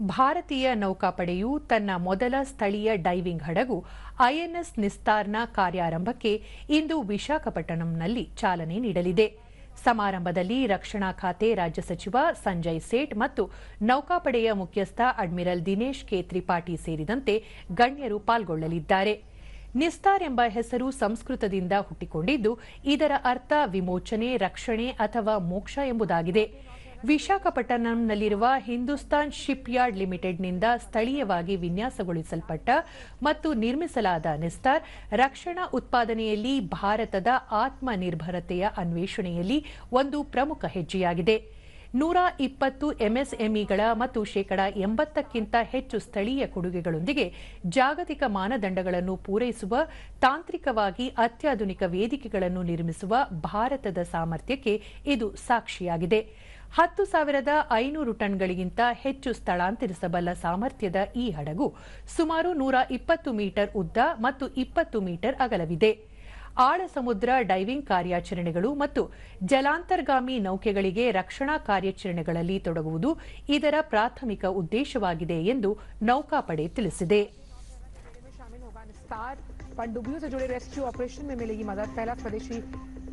ಭಾರತೀಯ ನೌಕಾಪಡೆಯು ತನ್ನ ಮೊದಲ ಸ್ಥಳೀಯ ಡೈವಿಂಗ್ ಹಡಗು ಐಎನ್ಎಸ್ ನಿಸ್ತಾರ್ನ ಕಾರ್ಯಾರಂಭಕ್ಕೆ ಇಂದು ವಿಶಾಖಪಟ್ಟಣಂನಲ್ಲಿ ಚಾಲನೆ ನೀಡಲಿದೆ. ಸಮಾರಂಭದಲ್ಲಿ ರಕ್ಷಣಾ ಖಾತೆ ರಾಜ್ಯ ಸಚಿವ ಸಂಜಯ್ ಸೇಠ್ ಮತ್ತು ನೌಕಾಪಡೆಯ ಮುಖ್ಯಸ್ಥ ಅಡ್ಮಿರಲ್ ದಿನೇಶ್ ಕೆ ತ್ರಿಪಾಠಿ ಸೇರಿದಂತೆ ಗಣ್ಯರು ಪಾಲ್ಗೊಳ್ಳಲಿದ್ದಾರೆ. ನಿಸ್ತಾರ್ ಎಂಬ ಹೆಸರು ಸಂಸ್ಕೃತದಿಂದ ಹುಟ್ಟಿಕೊಂಡಿದ್ದು, ಇದರ ಅರ್ಥ ವಿಮೋಚನೆ, ರಕ್ಷಣೆ ಅಥವಾ ಮೋಕ್ಷ ಎಂಬುದಾಗಿದೆ. ವಿಶಾಖಪಟ್ಟಣಂನಲ್ಲಿರುವ ಹಿಂದೂಸ್ತಾನ್ ಶಿಪ್ ಯಾರ್ಡ್ ಲಿಮಿಟೆಡ್ನಿಂದ ಸ್ಥಳೀಯವಾಗಿ ವಿನ್ಯಾಸಗೊಳಿಸಲ್ಪಟ್ಟ ಮತ್ತು ನಿರ್ಮಿಸಲಾದ ನಿಸ್ತಾರ್ ರಕ್ಷಣಾ ಉತ್ಪಾದನೆಯಲ್ಲಿ ಭಾರತದ ಆತ್ಮನಿರ್ಭರತೆಯ ಅನ್ವೇಷಣೆಯಲ್ಲಿ ಒಂದು ಪ್ರಮುಖ ಹೆಜ್ಜೆಯಾಗಿದೆ. ನೂರ ಇಪ್ಪತ್ತು ಎಂಎಸ್ಎಂಇಗಳ ಮತ್ತು ಶೇಕಡ ಎಂಬತ್ತಕ್ಕಿಂತ ಹೆಚ್ಚು ಸ್ಥಳೀಯ ಕೊಡುಗೆಗಳೊಂದಿಗೆ ಜಾಗತಿಕ ಮಾನದಂಡಗಳನ್ನು ಪೂರೈಸುವ, ತಾಂತ್ರಿಕವಾಗಿ ಅತ್ಯಾಧುನಿಕ ವೇದಿಕೆಗಳನ್ನು ನಿರ್ಮಿಸುವ ಭಾರತದ ಸಾಮರ್ಥ್ಯಕ್ಕೆ ಇದು ಸಾಕ್ಷಿಯಾಗಿದೆ. ಹತ್ತು ಸಾವಿರದ ಐನೂರು ಟನ್ಗಳಿಗಿಂತ ಹೆಚ್ಚು ಸ್ಥಳಾಂತರಿಸಬಲ್ಲ ಸಾಮರ್ಥ್ಯದ ಈ ಹಡಗು ಸುಮಾರು ನೂರ ಇಪ್ಪತ್ತು ಮೀಟರ್ ಉದ್ದ ಮತ್ತು ಇಪ್ಪತ್ತು ಮೀಟರ್ ಅಗಲವಿದೆ ಆಳ ಸಮುದ್ರ ಡೈವಿಂಗ್ ಕಾರ್ಯಾಚರಣೆಗಳು ಮತ್ತು ಜಲಾಂತರ್ಗಾಮಿ ನೌಕೆಗಳಿಗೆ ರಕ್ಷಣಾ ಕಾರ್ಯಾಚರಣೆಗಳಲ್ಲಿ ತೊಡಗುವುದು ಇದರ ಪ್ರಾಥಮಿಕ ಉದ್ದೇಶವಾಗಿದೆ ಎಂದು ನೌಕಾಪಡೆ ತಿಳಿಸಿದೆ में शामिल होगा निस्तार पनडुब्बियों से जुड़े रेस्क्यू ऑपरेशन में मिलेगी मदद पहला स्वदेशी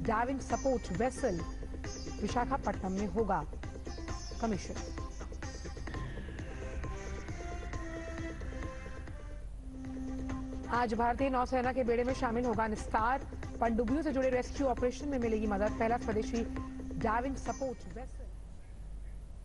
डाइविंग सपोर्ट वेसल विशाखापट्टनम में होगा कमीशन। आज भारतीय नौसेना के बेड़े में शामिल होगा निस्तार पनडुब्बियों से जुड़े रेस्क्यू ऑपरेशन में मिलेगी मदद। पहला स्वदेशी डाइविंग सपोर्ट वेसल